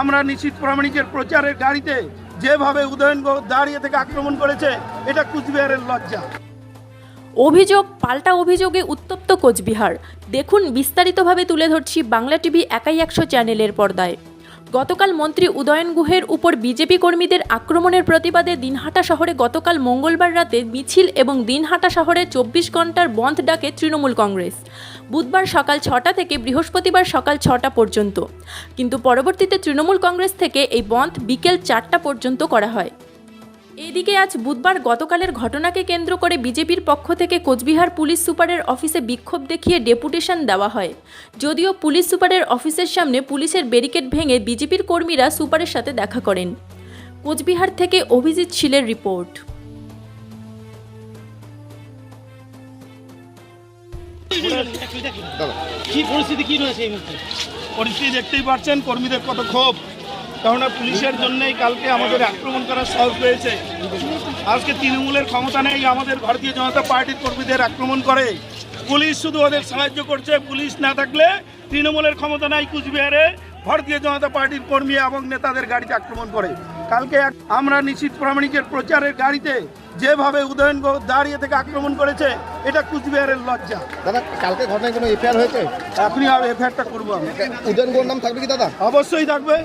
আমরা নিশ্চিত প্রামাণিকের প্রচারের গাড়িতে যেভাবে উদয়ন দাঁড়িয়ে থেকে আক্রমণ করেছে, এটা কুচবিহারের লজ্জা। অভিযোগ, পাল্টা অভিযোগে উত্তপ্ত কোচবিহার। দেখুন বিস্তারিতভাবে তুলে ধরছি বাংলা টিভি একাই একশো চ্যানেলের পর্দায়। গতকাল মন্ত্রী উদয়ন গুহের উপর বিজেপি কর্মীদের আক্রমণের প্রতিবাদে দিনহাটা শহরে গতকাল মঙ্গলবার রাতে মিছিল এবং দিনহাটা শহরে চব্বিশ ঘণ্টার বন্ধ ডাকে তৃণমূল কংগ্রেস। বুধবার সকাল ছটা থেকে বৃহস্পতিবার সকাল ছটা পর্যন্ত। কিন্তু পরবর্তীতে তৃণমূল কংগ্রেস থেকে এই বন্ধ বিকেল চারটা পর্যন্ত করা হয়। এদিকে আজ বুধবার গতকালের ঘটনাকে কেন্দ্র করে বিজেপির পক্ষ থেকে কোচবিহার পুলিশ সুপারের অফিসে বিক্ষোভ দেখিয়ে ডেপুটেশন দেওয়া হয়। যদিও পুলিশ সুপারের অফিসের সামনে পুলিশের ব্যারিকেড ভেঙে বিজেপির কর্মীরা সুপারের সাথে দেখা করেন। কোচবিহার থেকে অভিজিৎ শীলের রিপোর্ট। কি পরিস্থিতি কি রয়েছে এই মুহূর্তে? পরিস্থিতি দেখতেই পাচ্ছেন কর্মীদের কত ক্ষোভ। কেননা পুলিশের জন্যই কালকে আমাদের আক্রমণ করার সাহস হয়েছে আজকে তৃণমূলের ক্ষমতা নেই আমাদের ভারতীয় জনতা পার্টির কর্মীদের আক্রমণ করে। পুলিশ শুধু ওদের সাহায্য করছে পুলিশ না থাকলে তৃণমূলের ক্ষমতা নাই কুচবিহারে। ভারতীয় জনতা পার্টির কর্মী এবং নেতাদের গাড়িতে আক্রমণ করে। কালকে আমরা নিশ্চিত প্রামাণিকের প্রচারের গাড়িতে যেভাবে উদয়ন দাঁড়িয়ে থেকে আক্রমণ করেছে এটা কুচবিহারের লজ্জা। দাদা কালকে ঘটনায় কোনো এফআইআর হয়েছে? এখনই এফআইআরটা করব আমি। উদয়ন নাম থাকবে কি দাদা? অবশ্যই থাকবে।